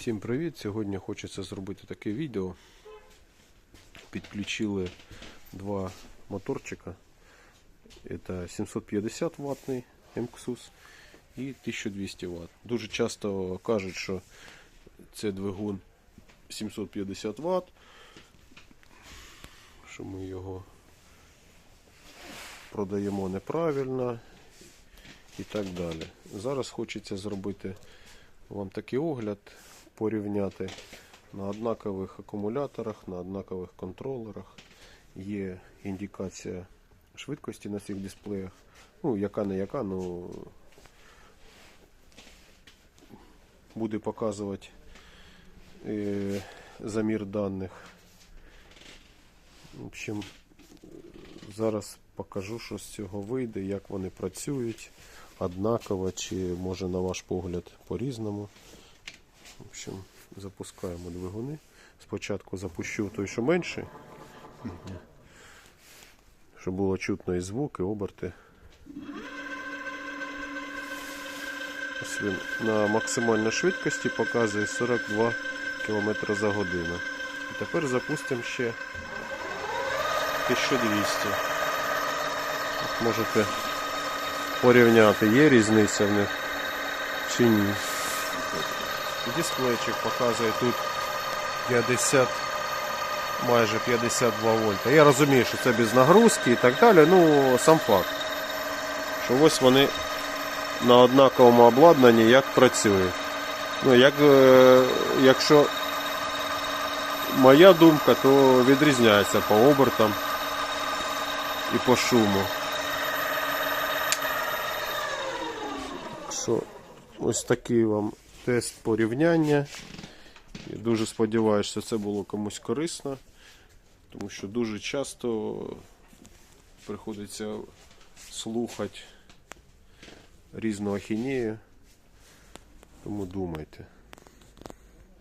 Всім привіт! Сьогодні хочеться зробити таке відео. Підключили два моторчика. Це 750 ваттний МКСУС і 1200 Вт. Дуже часто кажуть, що це двигун 750 Вт, що ми його продаємо неправильно і так далі. Зараз хочеться зробити вам такий огляд, порівняти на однакових акумуляторах, на однакових контролерах. Є індикація швидкості на цих дисплеях. Ну, яка не яка, ну буде показувати е, замір даних. В общем, зараз покажу, що з цього вийде, як вони працюють, однаково чи може на ваш погляд по-різному. В общем, запускаємо двигуни. Спочатку запущу той, що менший, щоб було чутно і звук, і оберти. Ось він на максимальній швидкості показує 42 км за годину. І тепер запустимо ще 1200. Можете порівняти, є різниця в них чи ні. Дисплейчик показує тут 50, майже 52 вольта. Я розумію, що це без нагрузки і так далі. Ну, сам факт. Що ось вони на однаковому обладнанні як працюють. Ну, як, е, якщо моя думка, то відрізняється по обертам і по шуму. Що ось такий вам тест порівняння. І дуже сподіваюся, що це було комусь корисно, тому що дуже часто приходиться слухати різну ахінею. Тому думайте.